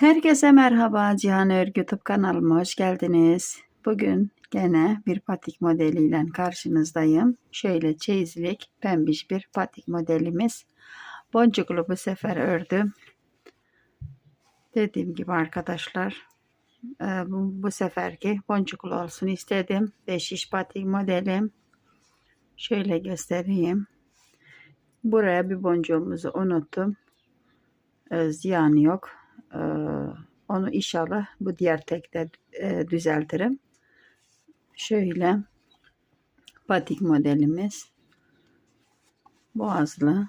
Herkese merhaba Cihan Örgü YouTube kanalıma hoş geldiniz. Bugün gene bir patik modeliyle karşınızdayım. Şöyle çeyizlik pembiş bir patik modelimiz. Boncuklu bu sefer ördüm. Dediğim gibi arkadaşlar e, bu, seferki boncuklu olsun istedim. 5 iş patik modelim. Şöyle göstereyim. Buraya bir boncuğumuzu unuttum. E, ziyan yok. E, onu inşallah bu diğer tekte e, düzeltirim. Şöyle batik modelimiz boğazlı.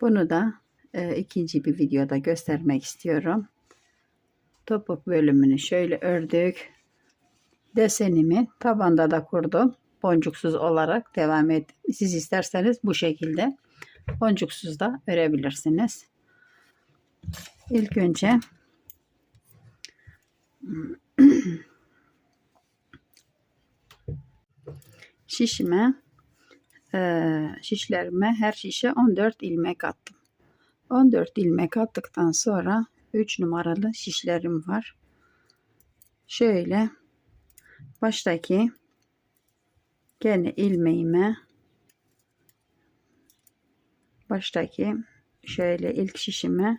Bunu da e, ikinci bir videoda göstermek istiyorum. Topuk bölümünü şöyle ördük. Desenimi tabanda da kurdum. Boncuksuz olarak devam et. Siz isterseniz bu şekilde boncuksuz da örebilirsiniz. İlk önce şişime şişlerime her şişe 14 ilmek attım. 14 ilmek attıktan sonra 3 numaralı şişlerim var. Şöyle baştaki gene ilmeğime baştaki şöyle ilk şişime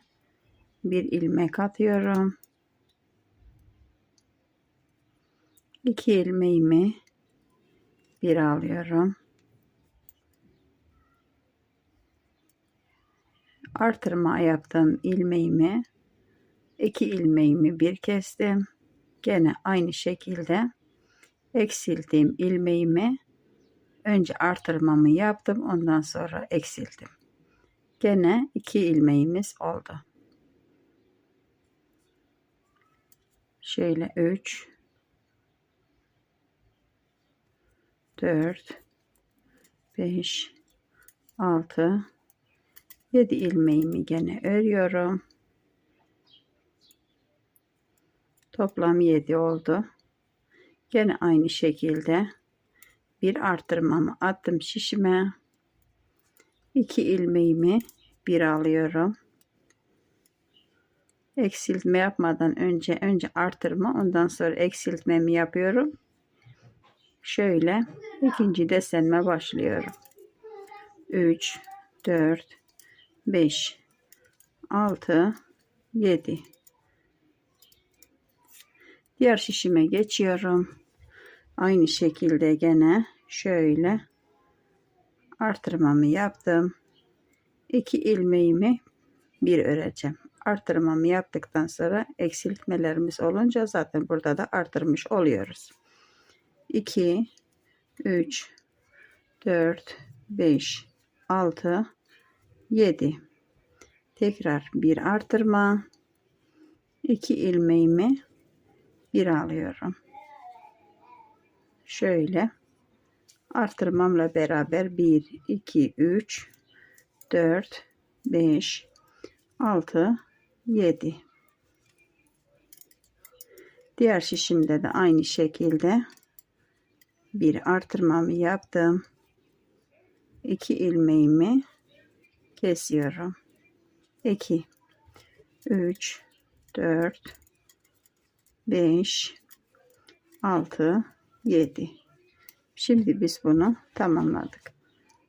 bir ilmek atıyorum. İki ilmeğimi bir alıyorum. Artırma yaptığım ilmeğimi iki ilmeğimi bir kestim. Gene aynı şekilde eksilttiğim ilmeğimi önce artırmamı yaptım ondan sonra eksilttim. Gene iki ilmeğimiz oldu. Şöyle 3 4 5 6 7 ilmeğimi gene örüyorum. Toplam 7 oldu. Gene aynı şekilde bir artırmamı attım şişime. 2 ilmeğimi bir alıyorum eksiltme yapmadan önce önce artırma ondan sonra eksiltmemi yapıyorum. Şöyle ikinci desenme başlıyorum. 3 4 5 6 7 Diğer şişime geçiyorum. Aynı şekilde gene şöyle artırmamı yaptım. 2 ilmeğimi bir öreceğim artırmamı yaptıktan sonra eksiltmelerimiz olunca zaten burada da artırmış oluyoruz. 2 3 4 5 6 7 tekrar bir artırma 2 ilmeğimi bir alıyorum. Şöyle artırmamla beraber 1 2 3 4 5 6 7 diğer şişimde de aynı şekilde bir artırmamı yaptım. 2 ilmeğimi kesiyorum. 2 3 4 5 6 7 şimdi biz bunu tamamladık.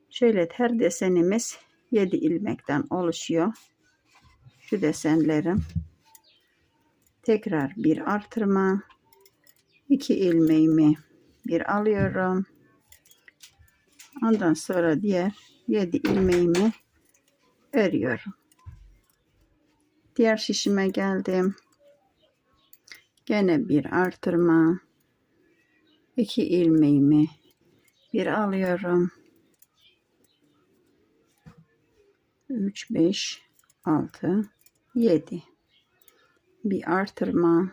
Şöyle her desenimiz 7 ilmekten oluşuyor şu desenlerim. Tekrar bir artırma. İki ilmeğimi bir alıyorum. Ondan sonra diğer 7 ilmeğimi örüyorum. Diğer şişime geldim. Gene bir artırma. İki ilmeğimi bir alıyorum. 3 5 6 7 bir artırma.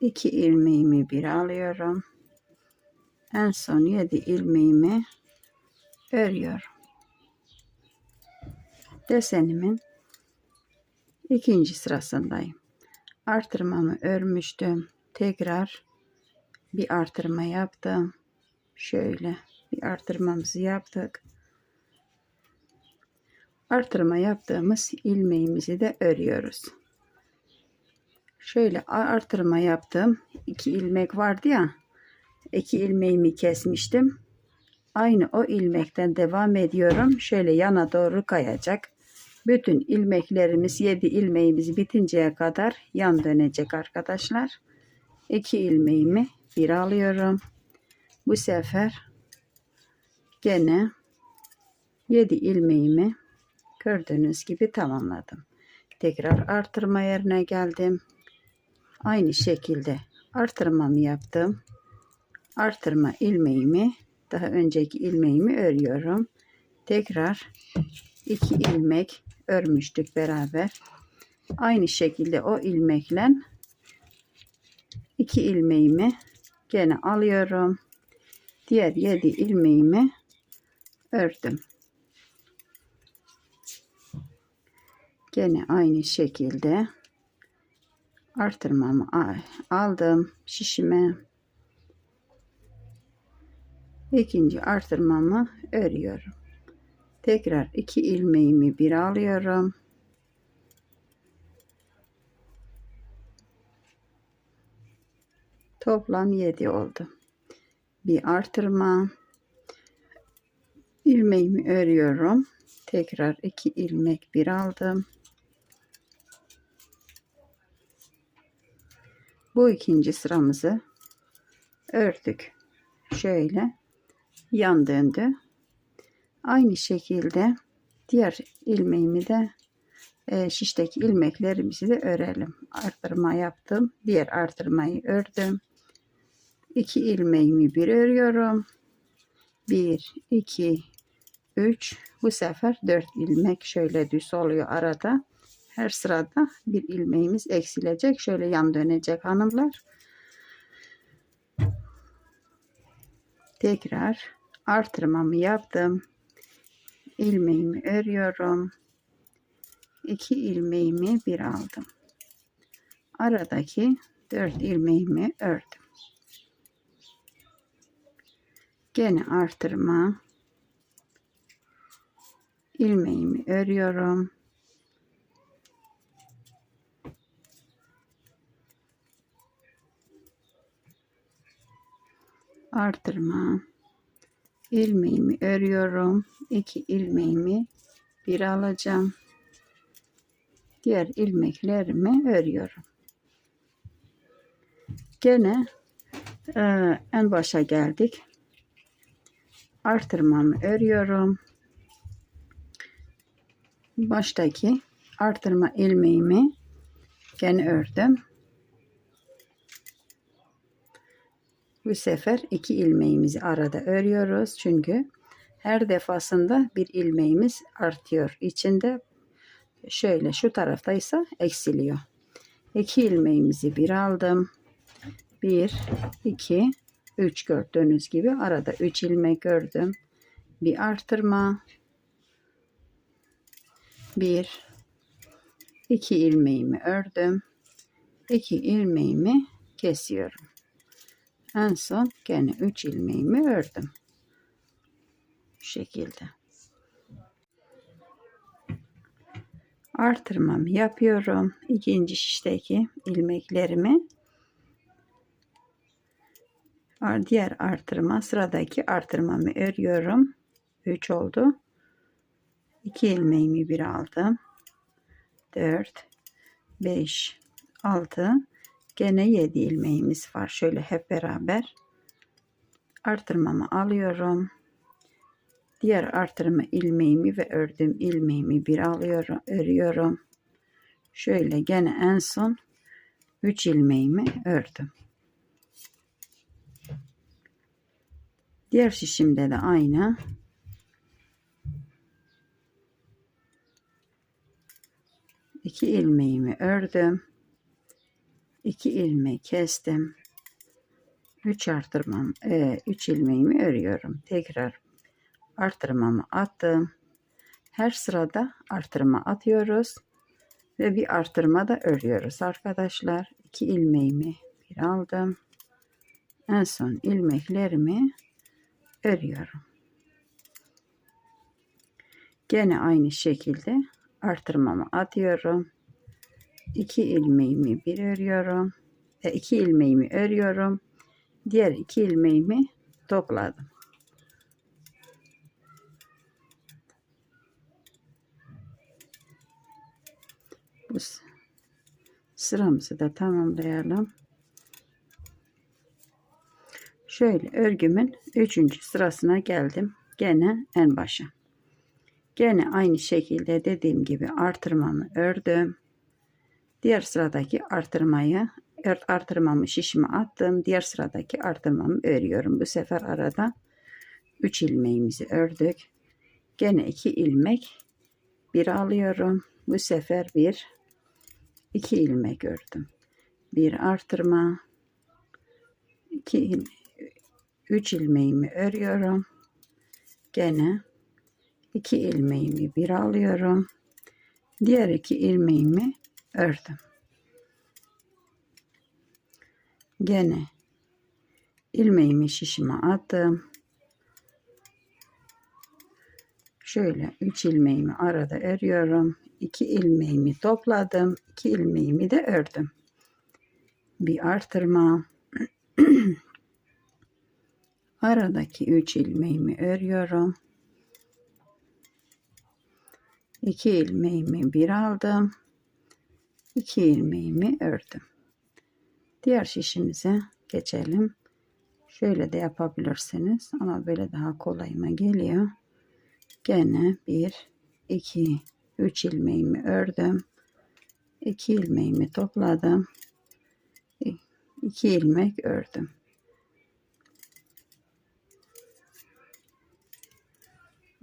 2 ilmeğimi bir alıyorum. En son 7 ilmeğimi örüyorum. Desenimin ikinci sırasındayım. Artırmamı örmüştüm. Tekrar bir artırma yaptım. Şöyle bir artırmamızı yaptık artırma yaptığımız ilmeğimizi de örüyoruz. Şöyle artırma yaptım. iki ilmek vardı ya. iki ilmeğimi kesmiştim. Aynı o ilmekten devam ediyorum. Şöyle yana doğru kayacak. Bütün ilmeklerimiz 7 ilmeğimiz bitinceye kadar yan dönecek arkadaşlar. 2 ilmeğimi bir alıyorum. Bu sefer gene 7 ilmeğimi gördüğünüz gibi tamamladım. Tekrar artırma yerine geldim. Aynı şekilde artırmamı yaptım. Artırma ilmeğimi daha önceki ilmeğimi örüyorum. Tekrar iki ilmek örmüştük beraber. Aynı şekilde o ilmekle iki ilmeğimi gene alıyorum. Diğer yedi ilmeğimi ördüm. Gene aynı şekilde artırmamı aldım şişime. İkinci artırmamı örüyorum. Tekrar iki ilmeğimi bir alıyorum. Toplam 7 oldu. Bir artırma. ilmeğimi örüyorum. Tekrar iki ilmek bir aldım. Bu ikinci sıramızı ördük. Şöyle yan döndü. Aynı şekilde diğer ilmeğimi de e, şişteki ilmeklerimizi de örelim. Artırma yaptım. Diğer artırmayı ördüm. İki ilmeğimi bir örüyorum. Bir, iki, üç. Bu sefer dört ilmek şöyle düz oluyor arada. Her sırada bir ilmeğimiz eksilecek. Şöyle yan dönecek hanımlar. Tekrar artırmamı yaptım. ilmeğimi örüyorum. İki ilmeğimi bir aldım. Aradaki dört ilmeğimi ördüm. Gene artırma ilmeğimi örüyorum. Artırma ilmeğimi örüyorum. iki ilmeğimi bir alacağım. Diğer ilmeklerimi örüyorum. Gene e, en başa geldik. Artırmamı örüyorum. Baştaki artırma ilmeğimi gene ördüm. Bu sefer iki ilmeğimizi arada örüyoruz. Çünkü her defasında bir ilmeğimiz artıyor. İçinde şöyle şu taraftaysa eksiliyor. İki ilmeğimizi bir aldım. Bir, iki, üç gördüğünüz gibi arada üç ilmek gördüm. Bir artırma. Bir, iki ilmeğimi ördüm. İki ilmeğimi kesiyorum. En son gene 3 ilmeğimi ördüm. Bu şekilde. Artırmamı yapıyorum. İkinci şişteki ilmeklerimi diğer artırma sıradaki artırmamı örüyorum. 3 oldu. 2 ilmeğimi bir aldım. 4 5 6 Gene 7 ilmeğimiz var. Şöyle hep beraber artırmamı alıyorum. Diğer artırma ilmeğimi ve ördüğüm ilmeğimi bir alıyorum, örüyorum. Şöyle gene en son 3 ilmeğimi ördüm. Diğer şişimde de aynı. iki ilmeğimi ördüm. 2 ilmek kestim. 3 artırmam, 3 e, ilmeğimi örüyorum. Tekrar artırmamı attım. Her sırada artırma atıyoruz ve bir artırma da örüyoruz arkadaşlar. 2 ilmeğimi bir aldım. En son ilmeklerimi örüyorum. Gene aynı şekilde artırmamı atıyorum. 2 ilmeğimi bir örüyorum. E, iki ilmeğimi örüyorum. Diğer iki ilmeğimi topladım. Bu sıramızı da tamamlayalım. Şöyle örgümün 3. sırasına geldim. Gene en başa. Gene aynı şekilde dediğim gibi artırmamı ördüm. Diğer sıradaki artırmayı artırmamı şişime attım. Diğer sıradaki artırmamı örüyorum. Bu sefer arada 3 ilmeğimizi ördük. Gene 2 ilmek bir alıyorum. Bu sefer bir 2 ilmek ördüm. Bir artırma 2 3 ilmeğimi örüyorum. Gene 2 ilmeğimi bir alıyorum. Diğer iki ilmeğimi ördüm. Gene ilmeğimi şişime attım. Şöyle 3 ilmeğimi arada örüyorum. 2 ilmeğimi topladım. 2 ilmeğimi de ördüm. Bir artırma. Aradaki 3 ilmeğimi örüyorum. 2 ilmeğimi bir aldım. 2 ilmeğimi ördüm. Diğer şişimize geçelim. Şöyle de yapabilirsiniz ama böyle daha kolayıma geliyor. Gene 1 2 3 ilmeğimi ördüm. 2 ilmeğimi topladım. 2 ilmek ördüm.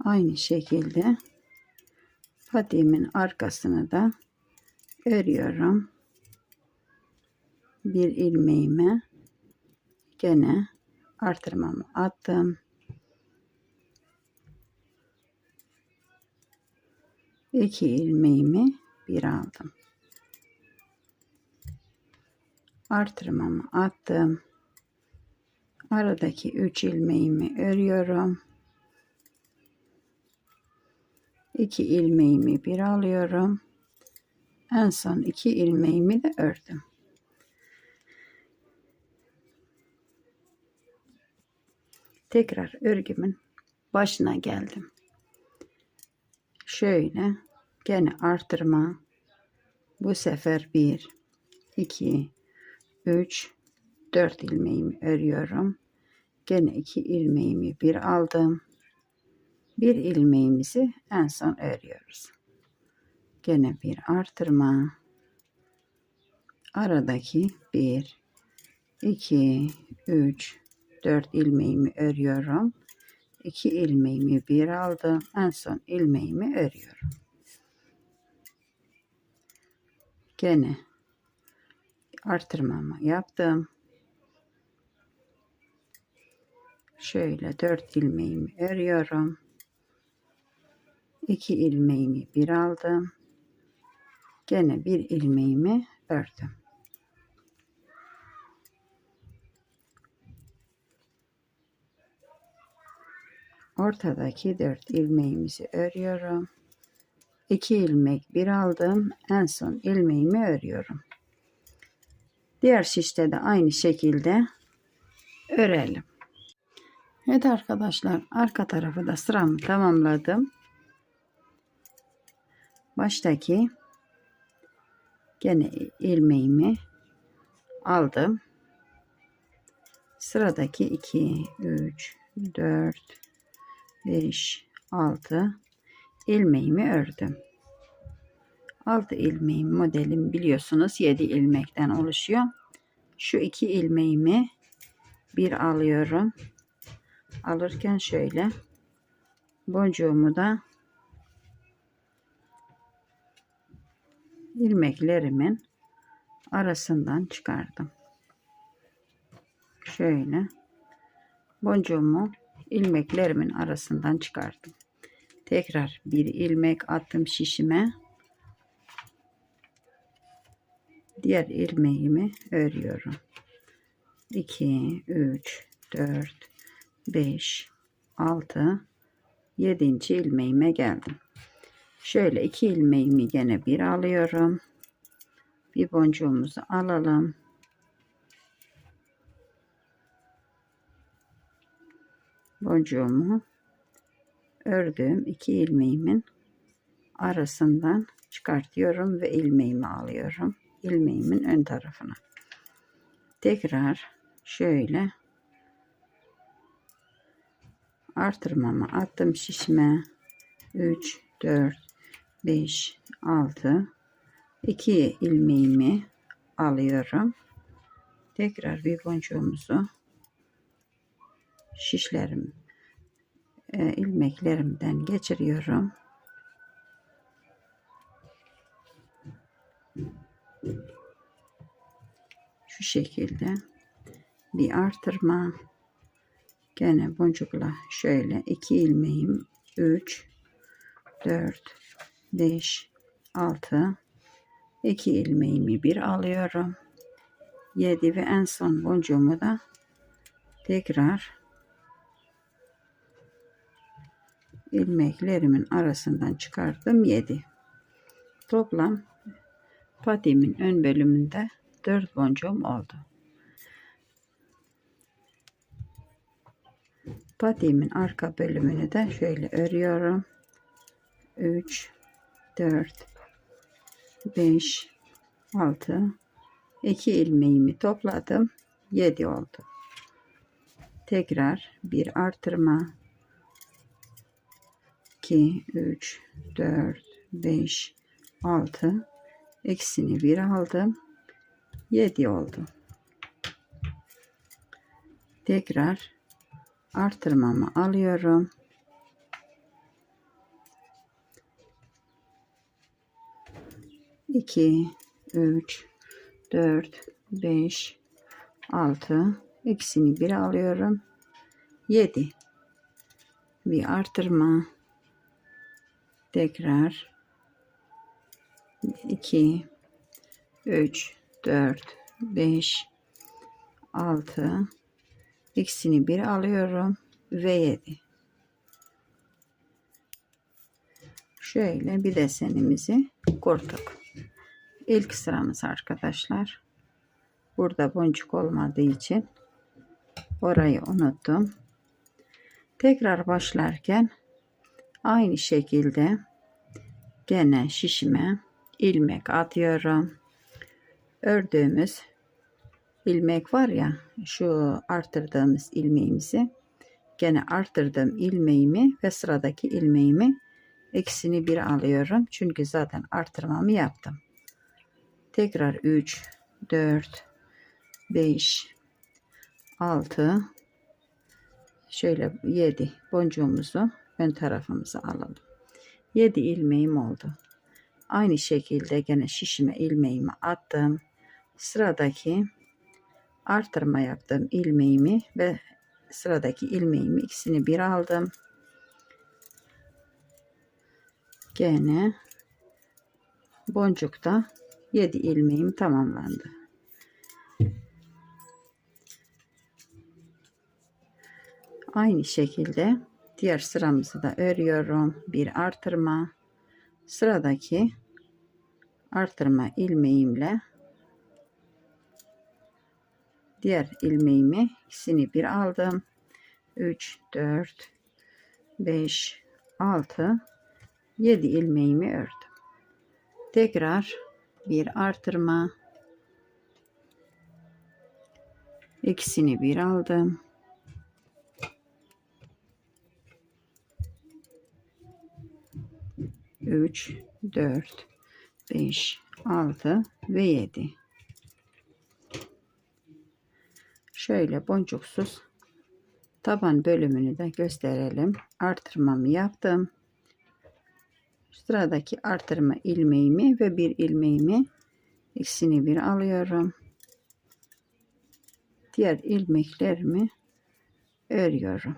Aynı şekilde patiğimin arkasını da örüyorum. Bir ilmeğime gene artırmamı attım. İki ilmeğimi bir aldım. Artırmamı attım. Aradaki üç ilmeğimi örüyorum. 2 ilmeğimi bir alıyorum. En son 2 ilmeğimi de ördüm. Tekrar örgümün başına geldim. Şöyle gene artırma. Bu sefer 1 2 3 4 ilmeğimi örüyorum. Gene 2 ilmeğimi bir aldım bir ilmeğimizi en son örüyoruz. Gene bir artırma. Aradaki 1 2 3 4 ilmeğimi örüyorum. 2 ilmeğimi bir aldım. En son ilmeğimi örüyorum. Gene artırmamı yaptım. Şöyle 4 ilmeğimi örüyorum. 2 ilmeğimi bir aldım. Gene bir ilmeğimi ördüm. Ortadaki 4 ilmeğimizi örüyorum. 2 ilmek bir aldım. En son ilmeğimi örüyorum. Diğer şişte de aynı şekilde örelim. Evet arkadaşlar arka tarafı da sıramı tamamladım baştaki gene ilmeğimi aldım. Sıradaki 2, 3, 4, 5, 6 ilmeğimi ördüm. 6 ilmeğim modelim biliyorsunuz 7 ilmekten oluşuyor. Şu iki ilmeğimi bir alıyorum. Alırken şöyle boncuğumu da ilmeklerimin arasından çıkardım. Şöyle boncuğumu ilmeklerimin arasından çıkardım. Tekrar bir ilmek attım şişime. Diğer ilmeğimi örüyorum. 2 3 4 5 6 7. ilmeğime geldim. Şöyle iki ilmeğimi gene bir alıyorum. Bir boncuğumuzu alalım. Boncuğumu ördüğüm iki ilmeğimin arasından çıkartıyorum ve ilmeğimi alıyorum. ilmeğimin ön tarafına. Tekrar şöyle artırmama attım şişme 3 4 5 6 2 ilmeğimi alıyorum. Tekrar bir boncuğumuzu şişlerim e, ilmeklerimden geçiriyorum. Şu şekilde bir artırma gene boncukla şöyle iki ilmeğim 3 4 5 6 2 ilmeğimi bir alıyorum. 7 ve en son boncuğumu da tekrar ilmeklerimin arasından çıkardım 7 toplam patiğimin ön bölümünde 4 boncuğum oldu. Patiğimin arka bölümünü de şöyle örüyorum. 3 4 5 6 2 ilmeğimi topladım 7 oldu. Tekrar bir artırma. 2 3 4 5 6 ikisini bir aldım 7 oldu. Tekrar artırmamı alıyorum 2 3 4 5 6 ikisini bir alıyorum. 7 bir artırma. Tekrar. 2 3 4 5 6 ikisini bir alıyorum ve 7 şöyle bir desenimizi kurduk ilk sıramız arkadaşlar. Burada boncuk olmadığı için orayı unuttum. Tekrar başlarken aynı şekilde gene şişime ilmek atıyorum. Ördüğümüz ilmek var ya şu artırdığımız ilmeğimizi gene artırdığım ilmeğimi ve sıradaki ilmeğimi ikisini bir alıyorum. Çünkü zaten artırmamı yaptım. Tekrar 3, 4, 5, 6, şöyle 7 boncuğumuzu ön tarafımıza alalım. 7 ilmeğim oldu. Aynı şekilde gene şişime ilmeğimi attım. Sıradaki artırma yaptığım ilmeğimi ve sıradaki ilmeğimi ikisini bir aldım. Gene boncukta 7 ilmeğim tamamlandı. Aynı şekilde diğer sıramızı da örüyorum. Bir artırma. Sıradaki artırma ilmeğimle diğer ilmeğimi ikisini bir aldım. 3 4 5 6 7 ilmeğimi ördüm. Tekrar bir artırma. İkisini bir aldım. Üç dört beş altı ve yedi. Şöyle boncuksuz taban bölümünü de gösterelim. Artırmamı yaptım sıradaki artırma ilmeğimi ve bir ilmeğimi ikisini bir alıyorum. Diğer ilmeklerimi örüyorum.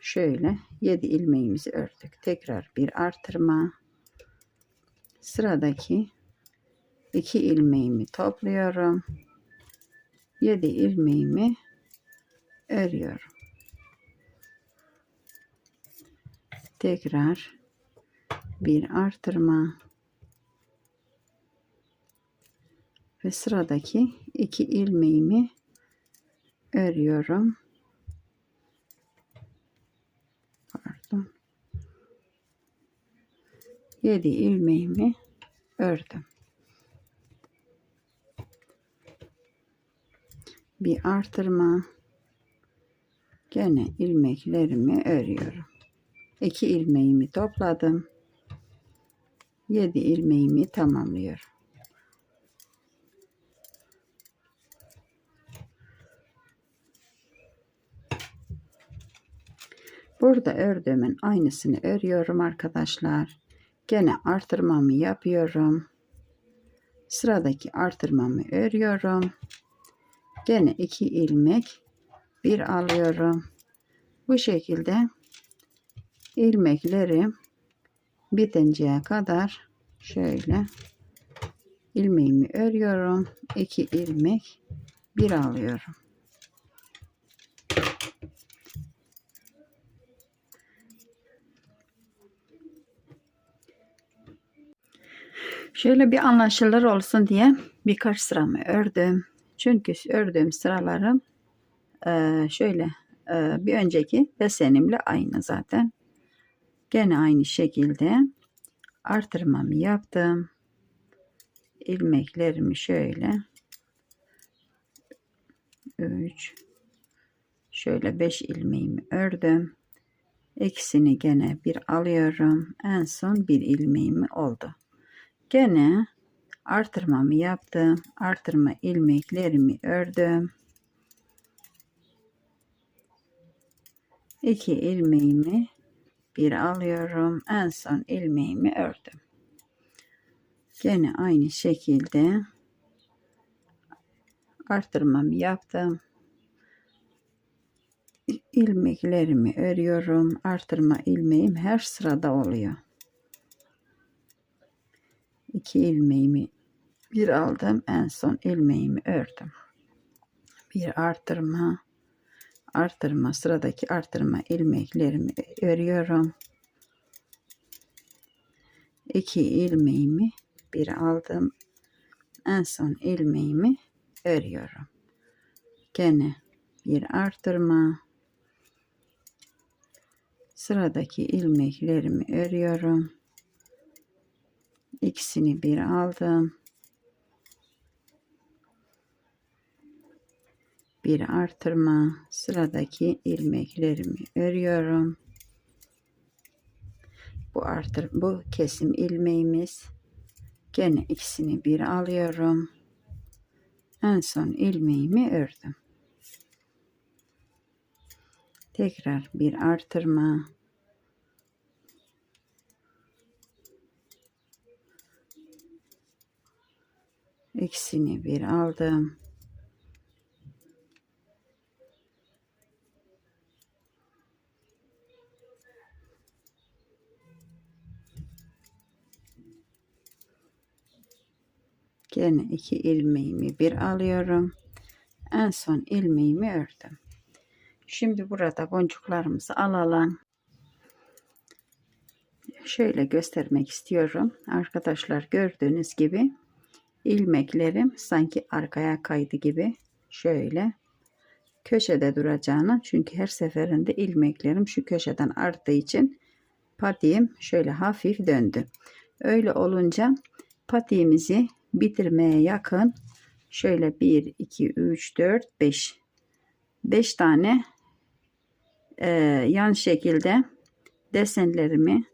Şöyle 7 ilmeğimizi ördük. Tekrar bir artırma. Sıradaki 2 ilmeğimi topluyorum. 7 ilmeğimi örüyorum. Tekrar bir artırma ve sıradaki iki ilmeğimi örüyorum. Pardon. 7 ilmeğimi ördüm. Bir artırma. Gene ilmeklerimi örüyorum. 2 ilmeğimi topladım. 7 ilmeğimi tamamlıyorum. Burada ördüğümün aynısını örüyorum arkadaşlar. Gene artırmamı yapıyorum. Sıradaki artırmamı örüyorum. Gene iki ilmek bir alıyorum. Bu şekilde ilmekleri bitinceye kadar şöyle ilmeğimi örüyorum. 2 ilmek bir alıyorum. Şöyle bir anlaşılır olsun diye birkaç sıramı ördüm. Çünkü ördüğüm sıralarım e, şöyle e, bir önceki desenimle aynı zaten. Gene aynı şekilde artırmamı yaptım. ilmeklerimi şöyle 3 şöyle 5 ilmeğimi ördüm. İkisini gene bir alıyorum. En son bir ilmeğimi oldu. Gene artırmamı yaptım. Artırma ilmeklerimi ördüm. İki ilmeğimi bir alıyorum. En son ilmeğimi ördüm. Gene aynı şekilde artırmamı yaptım. ilmeklerimi örüyorum. Artırma ilmeğim her sırada oluyor. 2 ilmeğimi bir aldım en son ilmeğimi ördüm bir artırma artırma sıradaki artırma ilmeklerimi örüyorum 2 ilmeğimi bir aldım. En son ilmeğimi örüyorum gene bir artırma. Sıradaki ilmeklerimi örüyorum ikisini bir aldım. Bir artırma sıradaki ilmeklerimi örüyorum. Bu artır bu kesim ilmeğimiz. Gene ikisini bir alıyorum. En son ilmeğimi ördüm. Tekrar bir artırma ikisini bir aldım. Gene iki ilmeğimi bir alıyorum. En son ilmeğimi ördüm. Şimdi burada boncuklarımızı alalım. Şöyle göstermek istiyorum. Arkadaşlar gördüğünüz gibi ilmeklerim sanki arkaya kaydı gibi şöyle köşede duracağını çünkü her seferinde ilmeklerim şu köşeden arttığı için patiğim şöyle hafif döndü. Öyle olunca patiğimizi bitirmeye yakın şöyle 1 2 3 4 5 5 tane e, yan şekilde desenlerimi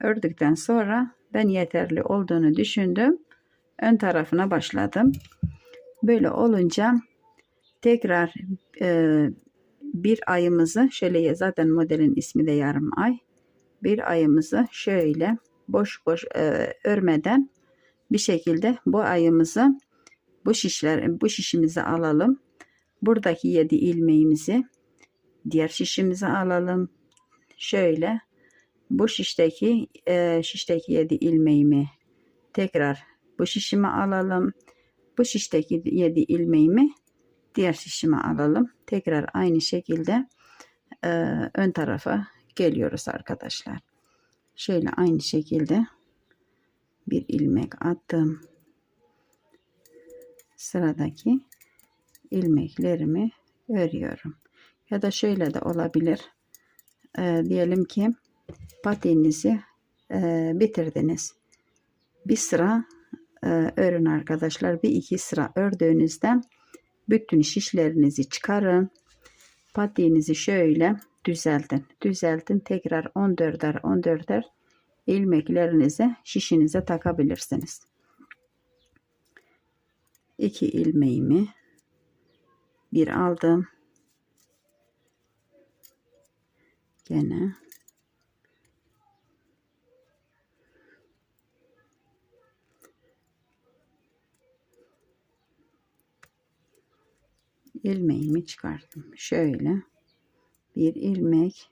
ördükten sonra ben yeterli olduğunu düşündüm ön tarafına başladım. Böyle olunca tekrar e, bir ayımızı şöyle zaten modelin ismi de yarım ay. Bir ayımızı şöyle boş boş e, örmeden bir şekilde bu ayımızı bu şişler bu şişimizi alalım. Buradaki 7 ilmeğimizi diğer şişimize alalım. Şöyle bu şişteki e, şişteki 7 ilmeğimi tekrar bu şişimi alalım. Bu şişteki 7 ilmeğimi diğer şişime alalım. Tekrar aynı şekilde e, ön tarafa geliyoruz arkadaşlar. Şöyle aynı şekilde bir ilmek attım. Sıradaki ilmeklerimi örüyorum. Ya da şöyle de olabilir. Ee, diyelim ki patiğinizi e, bitirdiniz. Bir sıra e, örün arkadaşlar. Bir iki sıra ördüğünüzde bütün şişlerinizi çıkarın. Patiğinizi şöyle düzeltin. Düzeltin. Tekrar 14'er 14'er ilmeklerinizi şişinize takabilirsiniz. İki ilmeğimi bir aldım. Gene ilmeğimi çıkarttım. Şöyle bir ilmek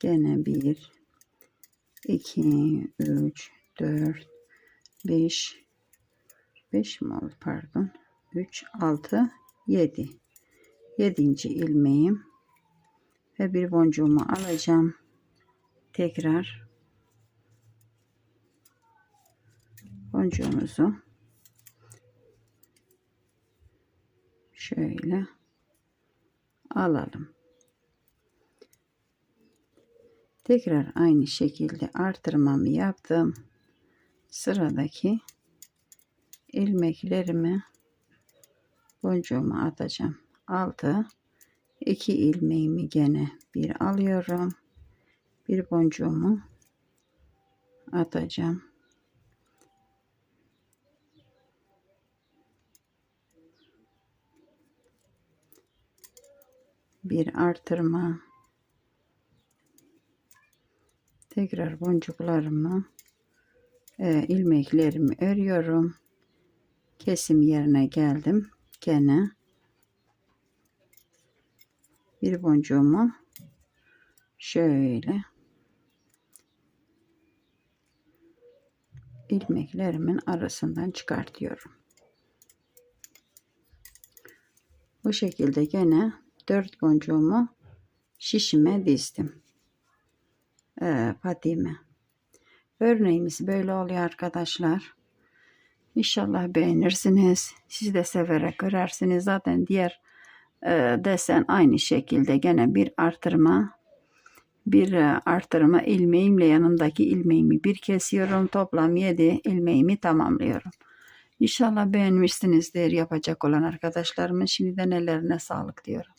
gene bir 2 3 4 5 5 mi oldu? Pardon. 3 6 7 7. ilmeğim. Ve bir boncuğumu alacağım. Tekrar boncuğumuzu şöyle alalım. Tekrar aynı şekilde artırmamı yaptım. Sıradaki ilmeklerimi boncuğuma atacağım. 6 2 ilmeğimi gene bir alıyorum. Bir boncuğumu atacağım. bir artırma tekrar boncuklarımı e, ilmeklerimi örüyorum. Kesim yerine geldim. Gene bir boncuğumu şöyle ilmeklerimin arasından çıkartıyorum. Bu şekilde gene 4 boncuğumu şişime dizdim. Ee, patiğime. Örneğimiz böyle oluyor arkadaşlar. İnşallah beğenirsiniz. Siz de severek örersiniz. Zaten diğer e, desen aynı şekilde gene bir artırma bir e, artırma ilmeğimle yanındaki ilmeğimi bir kesiyorum. Toplam 7 ilmeğimi tamamlıyorum. İnşallah beğenmişsinizdir yapacak olan arkadaşlarımın. Şimdiden ellerine sağlık diyorum.